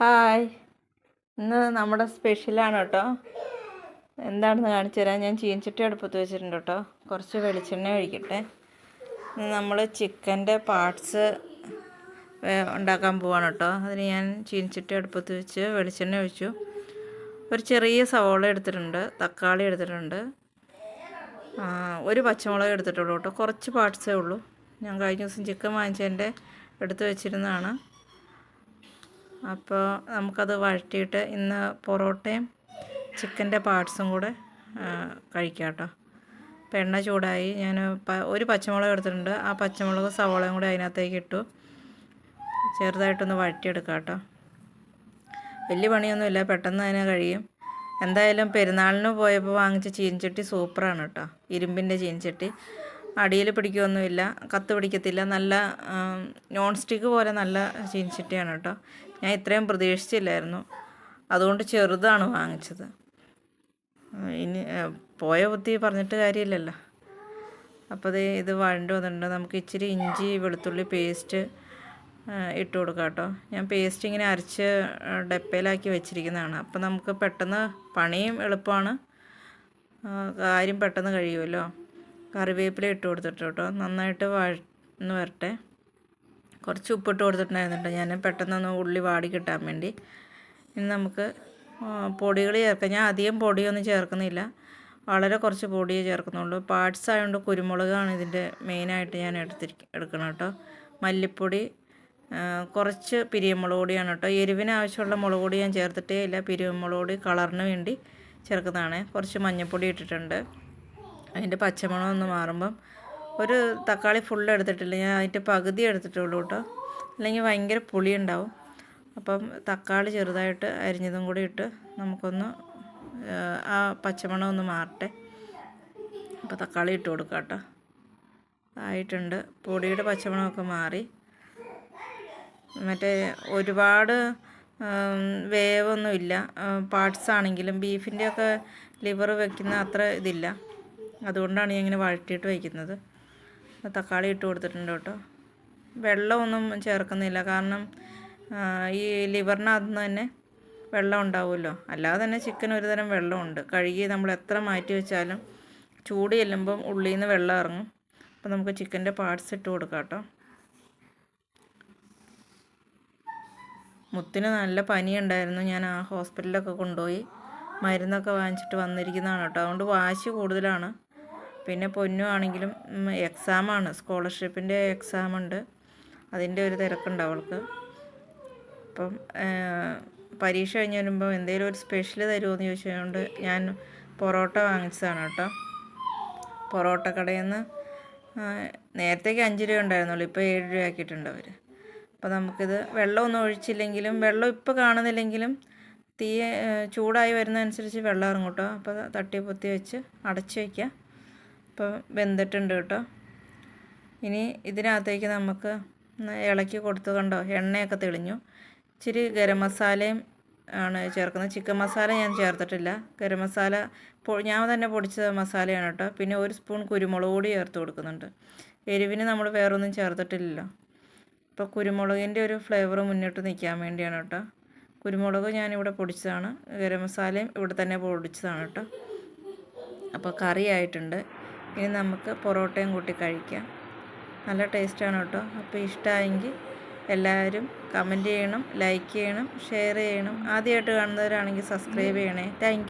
Hi. ഇന്ന് നമ്മുടെ സ്പെഷ്യലാണ് കേട്ടോ എന്താണെന്ന് കാണിച്ചു തരാം. ഞാൻ ചീനച്ചട്ടി അടുപ്പത്ത് വെച്ചിട്ടുണ്ട് കേട്ടോ കുറച്ച് വെളിച്ചെണ്ണ ഒഴിക്കട്ടെ. നമ്മൾ ചിക്കന്റെ പാർട്സ് ഉണ്ടാക്കാൻ പോവാണ് കേട്ടോ അതിന് ഞാൻ ചീനച്ചട്ടി അടുപ്പത്ത് വെച്ച് വെളിച്ചെണ്ണ ഒഴിച്ചു. ഒരു ചെറിയ സവോള എടുത്തിട്ടുണ്ട്. തക്കാളി എടുത്തിട്ടുണ്ട്. ഒരു പച്ചമുളക് എടുത്തിട്ടുള്ളൂ കേട്ടോ. കുറച്ച് പാർട്സേ ഉള്ളൂ. ഞാൻ കഴിഞ്ഞ ദിവസം ചിക്കൻ വാങ്ങിച്ചതിന്റെ എടുത്ത് വെച്ചിരുന്നതാണ്. അപ്പോൾ നമുക്കത് വഴറ്റിയിട്ട് ഇന്ന് പൊറോട്ടയും ചിക്കന്റെ പാർട്സും കൂടെ കഴിക്കാം കേട്ടോ അപ്പോൾ എണ്ണ ചൂടായി. ഞാൻ ഒരു പച്ചമുളക് എടുത്തിട്ടുണ്ട്. ആ പച്ചമുളക് സവോളയും കൂടെ അതിനകത്തേക്ക് ഇട്ടു. ചെറുതായിട്ടൊന്ന് വഴറ്റിയെടുക്കാം കേട്ടോ വലിയ പണിയൊന്നുമില്ല. പെട്ടെന്ന് തന്നെ കഴിയും. എന്തായാലും പെരുന്നാളിന് പോയപ്പോൾ വാങ്ങിച്ച ചീനച്ചട്ടി സൂപ്പറാണ് കേട്ടോ. ഇരുമ്പിന്റെ ചീനച്ചട്ടി. അടിയിൽ പിടിക്കുകയൊന്നുമില്ല കത്ത് പിടിക്കത്തില്ല. നല്ല നോൺ സ്റ്റിക്ക് പോലെ നല്ല ചീനച്ചട്ടിയാണ് കേട്ടോ. ഞാൻ ഇത്രയും പ്രതീക്ഷിച്ചില്ലായിരുന്നു. അതുകൊണ്ട് ചെറുതാണ് വാങ്ങിച്ചത്. ഇനി പോയ ബുദ്ധി പറഞ്ഞിട്ട് കാര്യമില്ലല്ലോ. അപ്പോൾ ദേ ഇത് വഴണ്ട് വന്നിട്ടുണ്ട്. നമുക്ക് ഇച്ചിരി ഇഞ്ചി വെളുത്തുള്ളി പേസ്റ്റ് ഇട്ട് കൊടുക്കാം കേട്ടോ. ഞാൻ പേസ്റ്റ് ഇങ്ങനെ അരച്ച് ഡപ്പയിലാക്കി വെച്ചിരിക്കുന്നതാണ്. അപ്പോൾ നമുക്ക് പെട്ടെന്ന് പണിയും എളുപ്പമാണ്. കാര്യം പെട്ടെന്ന് കഴിയുമല്ലോ. കറിവേപ്പില ഇട്ട് കൊടുത്തിട്ട് കേട്ടോ. നന്നായിട്ട് വഴന്ന് വരട്ടെ. കുറച്ച് ഉപ്പിട്ട് കൊടുത്തിട്ടുണ്ടായിരുന്നുണ്ട് ഞാൻ പെട്ടെന്നൊന്ന് ഉള്ളി വാടി കിട്ടാൻ വേണ്ടി. ഇനി നമുക്ക് പൊടികൾ ചേർക്കാം. ഞാൻ അധികം പൊടിയൊന്നും ചേർക്കുന്നില്ല. വളരെ കുറച്ച് പൊടിയേ ചേർക്കുന്നുള്ളൂ. പാർട്സ് ആയതുകൊണ്ട് കുരുമുളകാണ് ഇതിന്റെ മെയിനായിട്ട് ഞാൻ എടുത്തിരിക്ക എടുക്കണം കേട്ടോ. മല്ലിപ്പൊടി കുറച്ച് പിരിയമുളക് പൊടിയാണ് കേട്ടോ. എരിവിന് ആവശ്യമുള്ള മുളക് പൊടി ഞാൻ ചേർത്തിട്ടേ ഇല്ല. പിരിയമുളക് പൊടി കളറിന് വേണ്ടി ചേർക്കുന്നതാണ്. കുറച്ച് മഞ്ഞൾപ്പൊടി ഇട്ടിട്ടുണ്ട്. അതിന്റെ പച്ചമണം ഒന്ന് മാറുമ്പം ഒരു തക്കാളി ഫുൾ എടുത്തിട്ടില്ല. ഞാൻ അതിന്റെ പകുതി എടുത്തിട്ടുള്ളൂ കേട്ടോ. അല്ലെങ്കിൽ ഭയങ്കര പുളി ഉണ്ടാവും അപ്പം തക്കാളി ചെറുതായിട്ട് അരിഞ്ഞതും കൂടി ഇട്ട് നമുക്കൊന്ന് ആ, പച്ചമണം ഒന്ന് മാറട്ടെ. അപ്പോൾ തക്കാളി ഇട്ട് കൊടുക്കാം കേട്ടോ. ആയിട്ടുണ്ട് പൊടിയുടെ പച്ചമണമൊക്കെ മാറി. മറ്റേ ഒരുപാട് വേവൊന്നുമില്ല പാർട്സ് ആണെങ്കിലും ബീഫിന്റെയൊക്കെ ലിവർ വെക്കുന്ന അത്ര ഇതില്ല. അതുകൊണ്ടാണ് ഞാൻ ഇങ്ങനെ വഴറ്റിയിട്ട് വയ്ക്കുന്നത്. തക്കാളി ഇട്ട് കൊടുത്തിട്ടുണ്ട് കേട്ടോ. വെള്ളമൊന്നും ചേർക്കുന്നില്ല. കാരണം ഈ ലിവറിനകത്തുനിന്ന് തന്നെ വെള്ളം ഉണ്ടാവുമല്ലോ. അല്ലാതെ തന്നെ ചിക്കൻ ഒരു തരം വെള്ളമുണ്ട്. കഴുകി നമ്മൾ എത്ര മാറ്റി വെച്ചാലും ചൂട് ചെല്ലുമ്പം ഉള്ളിൽ നിന്ന് വെള്ളം ഇറങ്ങും. അപ്പോൾ നമുക്ക് ചിക്കന്റെ പാർട്സ് ഇട്ട് കൊടുക്കാം കേട്ടോ. മുത്തിന് നല്ല പനിയുണ്ടായിരുന്നു. ഞാൻ ആ ഹോസ്പിറ്റലിലൊക്കെ കൊണ്ടുപോയി മരുന്നൊക്കെ വാങ്ങിച്ചിട്ട് വന്നിരിക്കുന്നതാണ് കേട്ടോ. അതുകൊണ്ട് വാശി കൂടുതലാണ്. പിന്നെ പൊന്നു ആണെങ്കിലും എക്സാമാണ് സ്കോളർഷിപ്പിന്റെ എക്സാം ഉണ്ട്. അതിന്റെ ഒരു തിരക്കുണ്ട് അവൾക്ക്. അപ്പം പരീക്ഷ കഴിഞ്ഞ് വരുമ്പോൾ എന്തെങ്കിലും ഒരു സ്പെഷ്യൽ തരുമോ എന്ന് ചോദിച്ചുകൊണ്ട് ഞാൻ പൊറോട്ട വാങ്ങിച്ചതാണ് കേട്ടോ. പൊറോട്ട കടയിൽ നിന്ന് നേരത്തേക്ക് അഞ്ച് രൂപ ഉണ്ടായിരുന്നുള്ളൂ. ഇപ്പോൾ ഏഴ് രൂപ ആക്കിയിട്ടുണ്ട് അവർ അപ്പോൾ നമുക്കിത് വെള്ളമൊന്നും ഒഴിച്ചില്ലെങ്കിലും വെള്ളം ഇപ്പോൾ കാണുന്നില്ലെങ്കിലും തീ ചൂടായി വരുന്നതനുസരിച്ച് വെള്ളം ഇറങ്ങും കേട്ടോ. അപ്പോൾ തട്ടി പൊത്തി വെച്ച് അടച്ച് വയ്ക്കുക അപ്പോൾ വെന്തിട്ടുണ്ട് കേട്ടോ. ഇനി ഇതിനകത്തേക്ക് നമുക്ക് ഇളക്കി കൊടുത്ത് കണ്ടോ? എണ്ണയൊക്കെ തെളിഞ്ഞു. ഇച്ചിരി ഗരം മസാലയും ആണ് ചേർക്കുന്നത്. ചിക്കൻ മസാല ഞാൻ ചേർത്തിട്ടില്ല. ഗരം മസാല ഞാൻ തന്നെ പൊടിച്ച മസാലയാണ് കേട്ടോ. പിന്നെ ഒരു സ്പൂൺ കുരുമുളക് കൂടി ചേർത്ത് കൊടുക്കുന്നുണ്ട്. എരിവിന് നമ്മൾ വേറൊന്നും ചേർത്തിട്ടില്ലല്ലോ. ഇപ്പോൾ കുരുമുളകിന്റെ ഒരു ഫ്ലേവർ മുന്നോട്ട് നിൽക്കാൻ വേണ്ടിയാണ് കേട്ടോ. കുരുമുളക് ഞാനിവിടെ പൊടിച്ചതാണ്. ഗരം മസാലയും ഇവിടെ തന്നെ പൊടിച്ചതാണ് കേട്ടോ. അപ്പോൾ കറി ആയിട്ടുണ്ട്. ഇനി നമുക്ക് പൊറോട്ടയും കൂട്ടി കഴിക്കാം. നല്ല ടേസ്റ്റാണ് കേട്ടോ. അപ്പോൾ ഇഷ്ടമായെങ്കിൽ എല്ലാവരും കമന്റ് ചെയ്യണം ലൈക്ക് ചെയ്യണം ഷെയർ ചെയ്യണം. ആദ്യമായിട്ട് കാണുന്നവരാണെങ്കിൽ സബ്സ്ക്രൈബ് ചെയ്യണേ. താങ്ക്